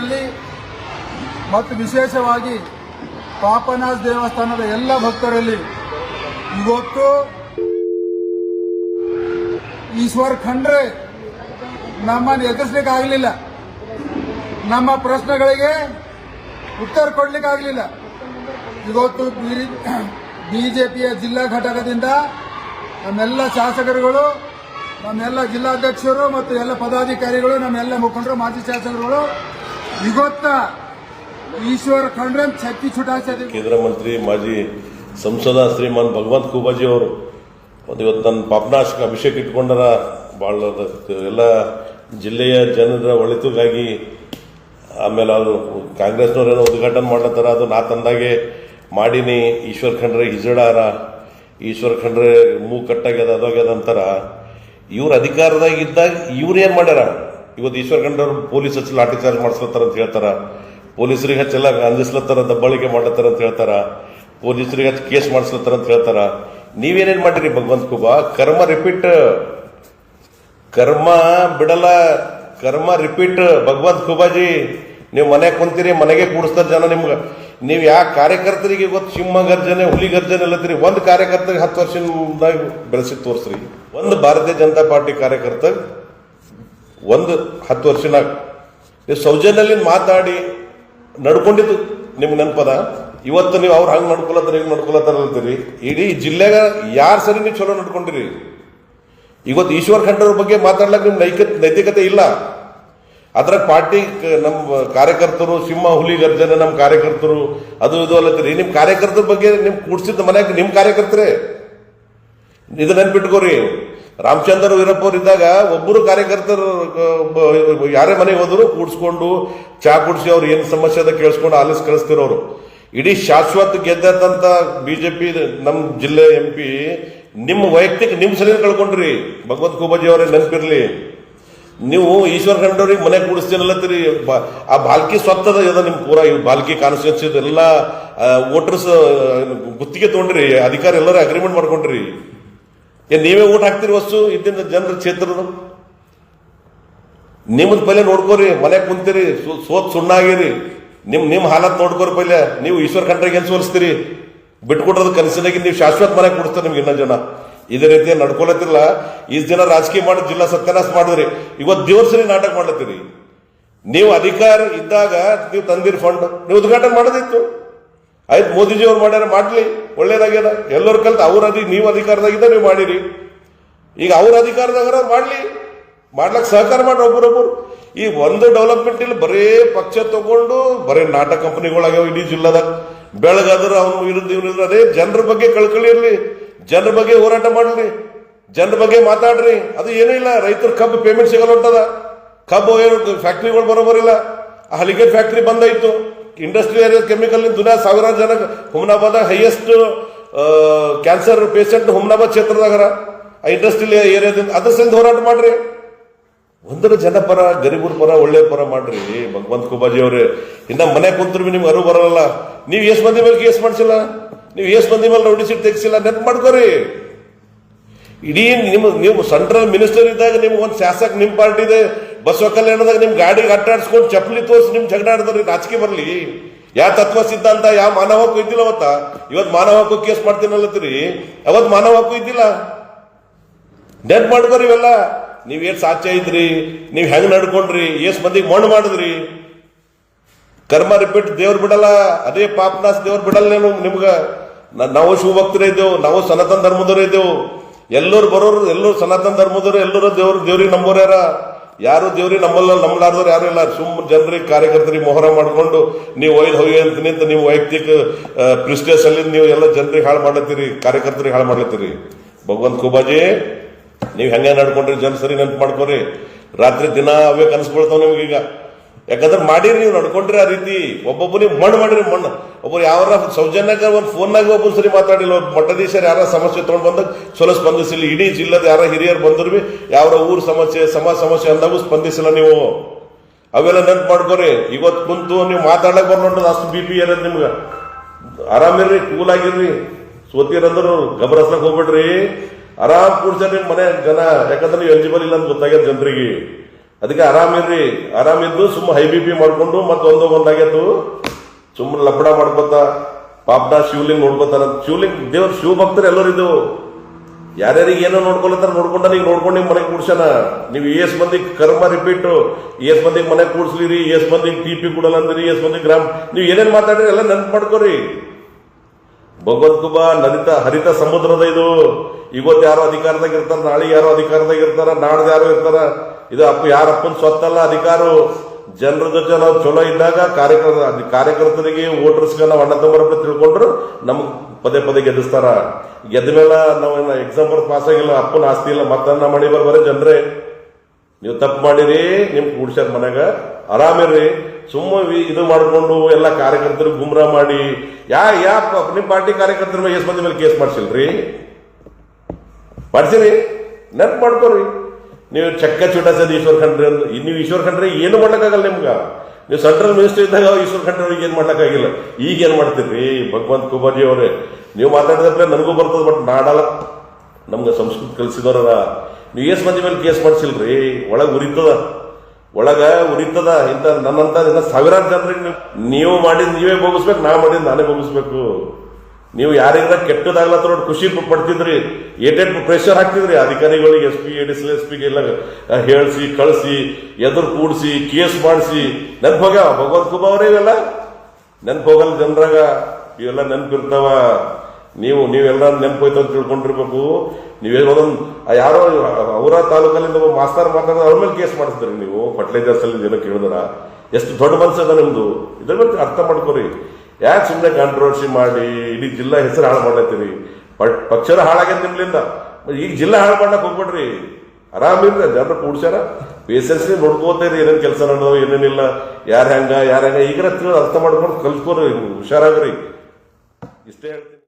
ಭಕ್ತರಲ್ಲಿ ಮತ್ತು ವಿಶೇಷವಾಗಿ ಪಾಪನಾಥ್ ದೇವಸ್ಥಾನದ ಎಲ್ಲ ಭಕ್ತರಲ್ಲಿ ಇವತ್ತು ಈಶ್ವರ್ ಖಂಡ್ರೆ ನಮ್ಮನ್ನು ಎದುರಿಸ್ಲಿಕ್ಕೆ ಆಗಲಿಲ್ಲ ನಮ್ಮ ಪ್ರಶ್ನೆಗಳಿಗೆ ಉತ್ತರ ಕೊಡ್ಲಿಕ್ಕೆ ಆಗಲಿಲ್ಲ ಇವತ್ತು ಬಿಜೆಪಿಯ ಜಿಲ್ಲಾ ಘಟಕದಿಂದ ನಮ್ಮೆಲ್ಲ ಶಾಸಕರುಗಳು, ನಮ್ಮೆಲ್ಲ ಜಿಲ್ಲಾಧ್ಯಕ್ಷರು ಮತ್ತು ಎಲ್ಲ ಪದಾಧಿಕಾರಿಗಳು, ನಮ್ಮೆಲ್ಲ ಮುಖಂಡರು, ಮಾಜಿ ಶಾಸಕರುಗಳು ಇವತ್ತ ಈಶ್ವರ ಖಂಡ್ರನ್ ಛತ್ತಿ ಚುಟಾಯಿಸಿದೆ ಕೇಂದ್ರ ಮಂತ್ರಿ ಮಾಜಿ ಸಂಸದ ಶ್ರೀಮಾನ್ ಭಗವಂತ್ ಖೂಬಾಜಿ ಅವರು ಒಂದು ಇವತ್ತು ನನ್ನ ಪಾಪನಾಶಕ ಅಭಿಷೇಕ ಇಟ್ಕೊಂಡಾರ. ಭಾಳ ಎಲ್ಲ ಜಿಲ್ಲೆಯ ಜನರ ಒಳಿತಿಗಾಗಿ ಆಮೇಲೆ ಅವರು ಕಾಂಗ್ರೆಸ್ನವ್ರೇನೋ ಉದ್ಘಾಟನೆ ಮಾಡ್ಲತ್ತಾರ, ಅದು ನಾ ತಂದಾಗೆ ಮಾಡೀನಿ, ಈಶ್ವರ ಖಂಡ್ರೆ ಹಿಜಡಾರ, ಈಶ್ವರ ಖಂಡ್ರೆ ಮೂ ಕಟ್ಟಾಗ್ಯದ, ಅದಾಗ್ಯದ ಅಂತಾರ. ಇವ್ರ ಅಧಿಕಾರದಾಗ ಇದ್ದಾಗ ಇವ್ರು ಏನು ಮಾಡ್ಯಾರ? ಇವತ್ತು ಈಶ್ವರ್ ಖಂಡ್ರೆ ಅವ್ರು ಪೊಲೀಸ್ ಹಚ್ಚಿ ಲಾಠಿ ಚಾರ್ಜ್ ಮಾಡಿಸ್ಲತ್ತಾರ ಅಂತ ಹೇಳ್ತಾರ. ಪೊಲೀಸರಿಗೆ ಹಚ್ಚೆಲ್ಲ ಅಂದಿಸ್ಲತ್ತಾರ, ದಬ್ಬಾಳಿಕೆ ಮಾಡ್ಲತ್ತಾರ ಅಂತ ಹೇಳ್ತಾರ. ಪೊಲೀಸರಿಗೆ ಹಚ್ಚಿ ಕೇಸ್ ಮಾಡಿಸ್ಲತ್ತಾರ ಅಂತ ಹೇಳ್ತಾರ. ನೀವೇನೇನ್ ಮಾಡಿರಿ ಭಗವಂತ ಕುಬಾ? ಕರ್ಮ ರಿಪೀಟ್ ಕರ್ಮ ಬಿಡಲ್ಲ. ಕರ್ಮ ರಿಪೀಟ್ ಭಗವಂತ ಕುಬಾಜಿ, ನೀವು ಮನೆಗೆ ಕುಂತೀರಿ, ಮನೆಗೆ ಕೂಡಿಸ್ತಾರ ಜನ ನಿಮ್ಗೆ. ನೀವು ಯಾವ ಕಾರ್ಯಕರ್ತರಿಗೆ ಇವತ್ತು ಸಿಂಹ ಗರ್ಜನೆ, ಹುಲಿ ಗರ್ಜನೆ ಅಲ್ಲತ್ತೀರಿ ಒಂದು ಕಾರ್ಯಕರ್ತರಿಗೆ ಹತ್ತು ವರ್ಷದಿಂದ ಬೆಳೆಸಿ ತೋರಿಸ್ರಿ. ಒಂದು ಭಾರತೀಯ ಜನತಾ ಪಾರ್ಟಿ ಕಾರ್ಯಕರ್ತ ಒಂದು ಹತ್ತು ವರ್ಷನಾಗ. ನೀವು ಸೌಜನ್ಯಲ್ಲಿ ಮಾತಾಡಿ ನಡ್ಕೊಂಡಿದ್ದು ನಿಮ್ಗೆ ನೆನಪದ? ಇವತ್ತು ನೀವು ಅವ್ರು ಹಂಗೆ ನಡ್ಕೊಳತ್ತಾರ, ಹಿಂಗೆ ನಡ್ಕೊಳತ್ತಾರ ಅಂತೀರಿ. ಇಡೀ ಜಿಲ್ಲೆಗ ಯಾರು ಸರಿ ನೀವು ಚಲೋ ನಡ್ಕೊಂಡಿರಿ? ಇವತ್ತು ಈಶ್ವರ್ ಖಂಡರ ಬಗ್ಗೆ ಮಾತಾಡ್ಲಕ್ಕೆ ನಿಮ್ಮ ನೈಕ, ನೈತಿಕತೆ ಇಲ್ಲ. ಅದ್ರಾಗ ಪಾರ್ಟಿ ನಮ್ಮ ಕಾರ್ಯಕರ್ತರು ಸಿಂಹ, ಹುಲಿ, ಗರ್ಜನೆ ನಮ್ಮ ಕಾರ್ಯಕರ್ತರು, ಅದು ಇದು ಅಲ್ಲತ್ತೀರಿ ನಿಮ್ಮ ಕಾರ್ಯಕರ್ತರ ಬಗ್ಗೆ ನಿಮ್ಮ ಕೂಡ್ಸಿದ್ದ ಮನೆಯಾಗ ನಿಮ್ಮ ಕಾರ್ಯಕರ್ತರೇ. ಇದು ನೆನ್ಪಿಟ್ಕೋರಿ. ರಾಮಚಂದ್ರ ವೀರಪ್ಪವರಿದ್ದಾಗ ಒಬ್ಬರು ಕಾರ್ಯಕರ್ತರು ಯಾರೇ ಮನೆಗೆ ಹೋದ್ರು ಕೂಡ್ಸ್ಕೊಂಡು ಚಾ ಕುಡಿಸಿ ಅವ್ರು ಏನು ಸಮಸ್ಯೆ ಅದ ಕೇಳಿಸ್ಕೊಂಡು ಆಲಿಸ್ ಕಳಿಸ್ತಿರೋರು ಇಡೀ ಶಾಶ್ವತ ಗೆದ್ದಂತ ಬಿಜೆಪಿ ನಮ್ಮ ಜಿಲ್ಲೆ ಎಂ ಪಿ ನಿಮ್ಮ ವೈಯಕ್ತಿಕ ನಿಮ್ಮ ಸಲ ಕಳ್ಕೊಂಡ್ರಿ. ಭಗವಂತ ಖೂಬಾಜಿ ಅವರೇ ನೆನಪಿರ್ಲಿ. ನೀವು ಈಶ್ವರ ಖಂಡವ್ರಿಗೆ ಮನೆ ಕೂಡಿಸ್ತೀನಲ್ಲತ್ತೀರಿ ಆ ಬಾಲ್ಕಿ ಸ್ವತ್ತದ ಇದೆ ನಿಮ್ಮ ಪೂರ, ಈ ಬಾಲ್ಕಿ ಕಾನ್ಸ್ಟಿಟ್ಯೂನ್ಸಿ ಎಲ್ಲ ವೋಟರ್ಸ್ ಗುತ್ತಿಗೆ ತೊಗೊಂಡ್ರಿ, ಅಧಿಕಾರಿ ಎಲ್ಲರೂ ಅಗ್ರಿಮೆಂಟ್ ಮಾಡ್ಕೊಂಡ್ರಿ. ಏನ್ ನೀವೇ ಊಟ ಹಾಕ್ತೀರಿ ವಸ್ತು? ಇದ್ದಿಂದ ಜನರ ಕ್ಷೇತ್ರದ ನಿಮ್ಮದು ಪೈಲೆ ನೋಡ್ಕೋರಿ ಮನೆ ಕುಂತೀರಿ ಸೋತ್ ಸುಣ್ಣಾಗಿರಿ. ನಿಮ್ ನಿಮ್ ಹಾಲತ್ ನೋಡ್ಕೋರಿ ಪೈಲೆ ನೀವು ಈಶ್ವರ ಖಂಡ್ರಿಗೆ ಏನ್ ಸೋಲಿಸ್ತೀರಿ ಬಿಟ್ಕೊಟ್ರದ ಕನಸಿನಾಗಿ ನೀವು ಶಾಶ್ವತ ಮನೆ ಕೊಡಿಸ್ತಾರೆ ನಿಮ್ಗೆ ಇನ್ನೊಂದು ಜನ. ಇದೇ ರೀತಿ ನಡ್ಕೊಳತ್ತಿಲ್ಲ ಈ ಜನ ರಾಜಕೀಯ ಮಾಡಿ ಜಿಲ್ಲಾ ಸತ್ಯನಾಶ ಮಾಡಿದ್ರಿ. ಇವತ್ತು ದೇವ್ರ ನಾಟಕ ಮಾಡ್ಲತ್ತೀರಿ. ನೀವು ಅಧಿಕಾರ ಇದ್ದಾಗ ನೀವು ತಂದಿರಿ ಫಂಡ್ ನೀವು ಉದ್ಘಾಟನೆ ಮಾಡೋದಿತ್ತು. ಆಯ್ತು, ಮೋದಿಜಿ ಅವ್ರು ಮಾಡ್ಯಾರ, ಮಾಡ್ಲಿ. ಒಳ್ಳೇದಾಗ್ಯದ. ಎಲ್ಲರೂ ಕಲ್ತು ಅವ್ರ ಅದಿ ನೀವು ಅಧಿಕಾರದಾಗಿದ್ದ ನೀವು ಮಾಡಿರಿ. ಈಗ ಅವ್ರ ಅಧಿಕಾರದಾಗ ಮಾಡ್ಲಿ. ಮಾಡ್ಲಕ್ ಸಹಕಾರ ಮಾಡ್ರಿ ಒಬ್ಬರೊಬ್ಬರು ಈ ಒಂದು ಡೆವಲಪ್ಮೆಂಟ್ ಇಲ್ಲಿ ಬರೇ ಪಕ್ಷ ತಗೊಂಡು, ಬರೇ ನಾಟಕ ಕಂಪನಿಗಳಾಗ್ಯಾವ ಇಡೀ ಜಿಲ್ಲಾದಾಗ. ಬೆಳಗಾದ್ರ ಅವನು ವಿರುದ್ಧ ಇವನು ಅದೇ ಜನರ ಬಗ್ಗೆ ಕಳ್ಕಳಿ ಇರಲಿ. ಜನರ ಬಗ್ಗೆ ಹೋರಾಟ ಮಾಡ್ಲಿ. ಜನರ ಬಗ್ಗೆ ಮಾತಾಡ್ರಿ. ಅದು ಏನೂ ಇಲ್ಲ. ರೈತರ ಕಬ್ಬು ಪೇಮೆಂಟ್ ಸಿಗಲ್ಲ ಹೊಂಟದ ಕಬ್ಬು ಏನು ಫ್ಯಾಕ್ಟ್ರಿಗಳು ಬರೋಬರಿಲ್ಲ. ಆ ಹಲಿಗೇಟ್ ಫ್ಯಾಕ್ಟ್ರಿ ಬಂದಾಯ್ತು ಇಂಡಸ್ಟ್ರಿ ಏರಿಯಾದ ಕೆಮಿಕಲ್ ದುನಿಯಾ ಸಾವಿರಾರು ಜನ Humnabad highest cancer patient Humnabad ಕ್ಷೇತ್ರದಾಗ ಆ ಇಂಡಸ್ಟ್ರಿಯಲ್ ಏರಿಯಾದಿಂದ. ಅದ್ರ ಸಲಿಂದ ಹೋರಾಟ ಮಾಡ್ರಿ. ಒಂದರ ಜನಪರ, ಗರೀಬರ ಪರ ಒಳ್ಳೆ ಪರ ಮಾಡ್ರಿ. ಭಗವಂತ ಕುಬಾಜಿ ಅವ್ರೆ, ಇನ್ನ ಮನೆ ಕುಂತ್ರು ನಿಮ್ಗೆ ಅರಿವು ಬರಲ್ಲ. ನೀವು ಎಷ್ಟು ಮಂದಿ ಮೇಲೆ ಕೇಸ್ ಮಾಡಿಸಿಲ್ಲ? ನೀವು ಎಷ್ಟು ಮಂದಿ ಮೇಲೆ ರೌಡಿ ಸೀಟ್ ತೆಗಿಸಿಲ್ಲ? ನೆನಪು ಮಾಡ್ಕೋರಿ. ಇಡೀ ನಿಮ್ಮ ನೀವು ಸೆಂಟ್ರಲ್ ಮಿನಿಸ್ಟರ್ ಇದ್ದಾಗ ನಿಮ್ಗೆ ಒಂದು ಶಾಸಕ ನಿಮ್ಮ ಪಾರ್ಟಿ ಇದೆ. ಬಸವ ಕಲ್ಯಾಣದಾಗ ನಿಮ್ ಗಾಡಿಗೆ ಅಟ್ಟಾಡ್ಸ್ಕೊಂಡು ಚಪ್ಪಲಿ ತೋರಿಸಿ ನಿಮ್ ಜಗಳ ಆಡಿದ್ರಿ ರಾಜಕೀಯ ಬರ್ಲಿ. ಯಾವ ತತ್ವ ಸಿದ್ಧಾಂತ ಯಾವ ಮಾನವ ಹಕ್ಕು ಇದ್ದಿಲ್ಲ ಅವತ್ತ? ಇವತ್ತು ಮಾನವ ಹಕ್ಕು ಕೇಸ್ ಮಾಡ್ತೀನಲ್ಲತ್ತೀರಿ ಅವತ್ ಮಾನವ ಹಕ್ಕು ಇದ್ದಿಲ್ಲ. ನೆಟ್ ಮಾಡ್ಕೋರಿ ಇವೆಲ್ಲ. ನೀವ್ ಏನ್ ಸಾಧ್ಯ ಇದ್ರಿ? ನೀವ್ ಹೆಂಗ್ ನಡ್ಕೊಂಡ್ರಿ? ಏಸ್ ಮಂದಿಗೆ ಮಣ್ಣು ಮಾಡಿದ್ರಿ? ಕರ್ಮ ರಿಪೀಟ್ ದೇವ್ರು ಬಿಡಲ್ಲ. ಅದೇ ಪಾಪನಾಸ್ ದೇವ್ರು ಬಿಡಲ್ಲ ನೀವು ನಿಮ್ಗ. ನಾವು ಶಿವಭಕ್ತರೇ ಇದ್ದೇವು, ನಾವು ಸನಾತನ ಧರ್ಮದವರೇ ಇದ್ದೇವು. ಎಲ್ಲರೂ ಬರೋರು ಎಲ್ಲರೂ ಸನಾತನ ಧರ್ಮದವರು, ಎಲ್ಲರೂ ದೇವ್ರ, ದೇವ್ರಿಗೆ ನಂಬೋರು ಯಾರ ದೇವ್ರಿ ನಮ್ಮಲ್ಲ, ನಮ್ಮಲಾರ್ದವ್ರು ಯಾರು ಇಲ್ಲ. ಸುಮ್ ಜನರಿಗೆ ಕಾರ್ಯಕರ್ತರಿಗೆ ಮೊಹರ ಮಾಡ್ಕೊಂಡು ನೀವು ಒಯ್ದು ಹೋಗಿ ಅಂತ ನಿಂತ ನೀವು ವೈಯಕ್ತಿಕ ಪ್ರಿಸ್ಟೇಸ್ ಅಲ್ಲಿ ನೀವು ಎಲ್ಲ ಜನರಿಗೆ ಹಾಳು ಮಾಡ್ಲತ್ತೀರಿ, ಕಾರ್ಯಕರ್ತರಿಗೆ ಹಾಳು ಮಾಡ್ಲತ್ತೀರಿ. ಭಗವಂತ ಖೂಬಾಜಿ ನೀವು ಹೆಂಗೆ ನಡ್ಕೊಂಡ್ರಿ? ಜನ ಸರಿ ನೆನ್ಪು ಮಾಡ್ಕೊರಿ. ರಾತ್ರಿ ದಿನ ಅವೇ ಕನಸ್ಕೊಳ್ತಾವ ನಿಮ್ಗೀಗ. ಯಾಕಂದ್ರೆ ಮಾಡಿರಿ ನೀವು, ನಡ್ಕೊಂಡ್ರಿ ಆ ರೀತಿ. ಒಬ್ಬೊಬ್ಬರಿಗೆ ಮಣ್ಣು ಮಾಡಿರಿ, ಮಣ್ಣು. ಒಬ್ಬರು ಯಾರ ಸೌಜನ್ಯಕ ಒಂದು ಫೋನ್ನಾಗ ಒಬ್ಬರು ಸರಿ ಮಾತಾಡಿಲ್ಲ. ಒಬ್ಬ ಮಠದೀಶರು ಯಾರ ಸಮಸ್ಯೆ ತೊಗೊಂಡು ಬಂದಾಗ ಚಲೋ ಸ್ಪಂದಿಸಿಲ್ಲ. ಇಡೀ ಜಿಲ್ಲೆದ ಯಾರ ಹಿರಿಯರು ಬಂದ್ರು ಬಿ ಯಾರ ಊರ ಸಮಸ್ಯೆ, ಸಮಾಜ ಸಮಸ್ಯೆ ಅಂದಾಗೂ ಸ್ಪಂದಿಸಿಲ್ಲ ನೀವು. ಅವೆಲ್ಲ ನೆನ್ಪು ಮಾಡ್ಕೋರಿ. ಇವತ್ತು ಕುಂತು ನೀವು ಮಾತಾಡಕ್ಕೆ ಬರ್ಲೊಂಡು ಅಷ್ಟು ಬಿ ಪಿ ಏನದ ನಿಮ್ಗೆ. ಆರಾಮಿರ್ರಿ ಕೂಲ್ ಆಗಿರ್ರಿ ಸೋತಿರಂದ್ರು ಗಬರಸ್ನಾಗ ಹೋಗ್ಬಿಡ್ರಿ. ಆರಾಮ್ ಕೂಡ್ಸರಿ ಮನೆ ಜನ. ಯಾಕಂದ್ರೆ ಎಲಿಜಿಬಲ್ ಇಲ್ಲ ಅಂತ ಗೊತ್ತಾಗ್ಯದ ಜನರಿಗೆ. ಅದಕ್ಕೆ ಆರಾಮಿರ್ರಿ ಆರಾಮಿದ್ದು ಸುಮ್ಮ ಹೈ ಬಿ ಪಿ ಮಾಡ್ಕೊಂಡು ಮತ್ತೆ ಒಂದೋ ಒಂದಾಗೈತು ಸುಮ್ಮನೆ ಲಪಡ ಮಾಡ್ಕೊತ ಪಾಪದ ಶಿವಲಿಂಗ್ ನೋಡ್ಕೋತಾರ. ಶಿವಲಿಂಗ್ ದೇವ್ರ ಶಿವ ಭಕ್ತರು ಎಲ್ಲರೂ ಇದು ಯಾರ್ಯಾರಿಗೆ ಏನೋ ನೋಡ್ಕೊಳತ್ತಾರ ನೋಡ್ಕೊಂಡ ನೀವು ನೋಡ್ಕೊಂಡು ನಿಮ್ ಮನೆಗೆ ಕೂಡ್ಸೋಣ ನೀವು ಎಸ್ ಮಂದಿಗೆ ಕರ್ಮ ರಿಪೀಟು ಎಸ್ ಮಂದಿಗೆ ಮನೆಗೆ ಕೂಡ್ಸ್ಲಿರಿ, ಎಸ್ ಮಂದಿಗೆ ಟಿ ಪಿ ಕೊಡಲ್ಲ ಅಂದಿರಿ ಎಸ್ ಮಂದಿಗೆ ಗ್ರಾಮ. ನೀವು ಏನೇನು ಮಾತಾಡ್ರಿ ಎಲ್ಲ ನೆನ್ಪು ಮಾಡ್ಕೋರಿ. ಭಗವದ್ ಕುಬ ನದಿತ ಹರಿತ ಸಮುದ್ರದ ಇದು. ಇವತ್ತು ಯಾರೋ ಅಧಿಕಾರದಾಗ ಇರ್ತಾರ, ನಾಳೆ ಯಾರೋ ಅಧಿಕಾರದಾಗ ಇರ್ತಾರ, ನಾಡ್ದು ಯಾರೋ ಇರ್ತಾರ. ಇದು ಅಪ್ಪ ಯಾರಪ್ಪನ ಸ್ವತ್ತಲ್ಲ ಅಧಿಕಾರ ಜನರ ಜೊತೆ ನಾವು ಚಲೋ ಇದ್ದಾಗ ಕಾರ್ಯಕರ್ತ ಕಾರ್ಯಕರ್ತರಿಗೆ ವೋಟರ್ಸ್ಗೆ ನಾವು ಅಣ್ಣ ತಮ್ಮರಪ್ಪ ತಿಳ್ಕೊಂಡ್ರು ನಮ್ಗೆ ಪದೇ ಪದೇ ಗೆಲ್ಲಿಸ್ತಾರ ಗೆದ್ದ ಮೇಲೆ ನಾವೇನು ಎಕ್ಸಾಮ್ ಬರ್ದು ಪಾಸ್ ಆಗಿಲ್ಲ, ಅಪ್ಪನ ಆಸ್ತಿ ಇಲ್ಲ, ಮತ್ತನ್ನ ಮಾಡಿ ಬರ್ಬಾರೆ ಜನರೇ. ನೀವು ತಪ್ಪು ಮಾಡಿರಿ, ನಿಮ್ ಕೂಡ್ಸ್ಯಾರ ಮನ್ಯಾಗ. ಆರಾಮಿರ್ರಿ ಸುಮ್ಮ ಇದು ಮಾಡಿಕೊಂಡು ಎಲ್ಲ ಕಾರ್ಯಕರ್ತರು ಗುಮ್ರಾ ಮಾಡಿ. ಯಾ ಯಾ ಪ- ನಿಮ್ ಪಾರ್ಟಿ ಕಾರ್ಯಕರ್ತರ ಮೇಲೆ ಎಷ್ಟು ಮಂದಿ ಮೇಲೆ ಕೇಸ್ ಮಾಡ್ಸಿಲ್ರಿ? ಮಾಡ್ಸಿರಿ. ನೆನಪು ಮಾಡ್ಕೋರಿ. ನೀವು ಚಕ್ಕ ಚುಟಾಸದ ಈಶ್ವರ್ ಖಂಡ್ರೆ ಅಂದ್ರೆ ನೀವು ಈಶ್ವರ್ ಖಂಡ್ರೆ ಏನು ಮಾಡೋಕ್ಕಾಗಲ್ಲ ನಿಮ್ಗೆ. ನೀವು ಸೆಂಟ್ರಲ್ ಮಿನಿಸ್ಟರ್ ಇದ್ದಾಗ ಈಶ್ವರ್ ಖಂಡ್ರೆ ಅವ್ರಿಗೆ ಏನು ಮಾಡಕ್ಕಾಗಿಲ್ಲ ಈಗ ಏನು ಮಾಡ್ತೀರಿ? ಭಗವಂತ ಕುಮಾರ್ಜಿ ಅವರೇ, ನೀವು ಮಾತಾಡಿದ್ರೆ ನನಗೂ ಬರ್ತದೆ, ಬಟ್ ನಾಡಲ್ಲ ನಮ್ಗೆ ಸಂಸ್ಕೃತ ಕಲಿಸಿದವರ ನೀವು ಏಸ್ ಮಂದಿ ಮೇಲೆ ಕೇಸ್ ಮಾಡಿಸಿಲ್ರಿ? ಒಳಗೆ ಉರಿತದ. ಒಳಗೆ ಉರಿತದ. ಇಂಥ ನನ್ನಂತ ಸಾವಿರಾರು ಜನರಿಗೆ ನೀವು- ನೀವು ಮಾಡಿದ್ ನೀವೇ ಭೋಗಿಸ್ಬೇಕು ನಾ ಮಾಡಿದ್ ನಾನೇ ಬೋಗಿಸ್ಬೇಕು ನೀವು ಯಾರಿಂದ ಕೆಟ್ಟದಾಗ್ಲತ್ತ ನೋಡಿ ಖುಷಿ ಪಡ್ತಿದ್ರಿ. ಏಟೆಟ್ ಪ್ರೆಷರ್ ಹಾಕ್ತಿದ್ರಿ. ಅಧಿಕಾರಿಗಳಿಗೆ ಎಸ್ ಪಿ ಎಡಿಸ್ ಎಸ್ ಪಿಗೆ ಎಲ್ಲ ಹೇಳಿಸಿ, ಕಳಿಸಿ, ಎದುರು ಕೂಡಿಸಿ, ಕೇಸ್ ಮಾಡಿಸಿ. ನೆನ್ಪು ಹೋಗ್ಯಾವ ಭಗವಂತ ಕುಮಾರ್ ಅವರೇ ಇವೆಲ್ಲ. ನೆನ್ಪು ಹೋಗಲ್ಲ ಜನರಾಗ ಇವೆಲ್ಲ ನೆನಪಿರ್ತಾವ. ನೀವು ನೀವೆಲ್ಲ ನೆನ್ಪು ಹೋಯ್ತು ಅಂತ ತಿಳ್ಕೊಂಡಿರ್ಬೇಕು. ನೀವೇ ಒಂದೊಂದು ಯಾರೋ ಅವರ ತಾಲೂಕಲ್ಲಿಂದ ಒಬ್ಬ ಮಾಸ್ತರ್ ಮಾತಾಡಿದ್ರೆ ಅವ್ರ ಮೇಲೆ ಕೇಸ್ ಮಾಡಿಸ್ತೀರಿ ನೀವು. ಫರ್ಟಿಲೈಸರ್ಸ್ ಅಲ್ಲಿ ಏನೋ ಕೇಳಿದ್ರ. ಎಷ್ಟು ದೊಡ್ಡ ಮನಸ್ಸದ ನಿಮ್ದು. ಇದ್ರ ಅರ್ಥ ಮಾಡ್ಕೋರಿ. ಯಾಕೆ ಸುಮ್ಮನೆ ಕಾಂಟ್ರವರ್ಸಿ ಮಾಡಿ? ಇಡೀ ಜಿಲ್ಲಾ ಹೆಸರು ಹಾಳು ಮಾಡ್ಲತ್ತೀರಿ. ಪಟ್- ಪಕ್ಷರ ಹಾಳಾಗ್ಯದ ನಿಮ್ಲಿಂದ. ಈಗ ಜಿಲ್ಲಾ ಹಾಳು ಮಾಡಕ್ ಹೋಗ್ಬೇಡ್ರಿ. ಆರಾಮಿರ್ರಿ ಜನರು ಕೂಡ್ಸ್ಯಾರ. ಪೇಷನ್ಸ್ಲಿ ನೋಡ್ಕೋತೀರಿ ಏನೇನು ಕೆಲಸ ನಡೆದವ ಏನೇನಿಲ್ಲ ಯಾರು ಹೆಂಗ ಯಾರು ಹೆಂಗ ಈಗ ಅರ್ಥ ಮಾಡ್ಕೊಂಡು ಕಲ್ತ್ಕೋರಿ, ಹುಷಾರಾಗ್ರಿ. ಇಷ್ಟೇ ಹೇಳ್ತೀನಿ.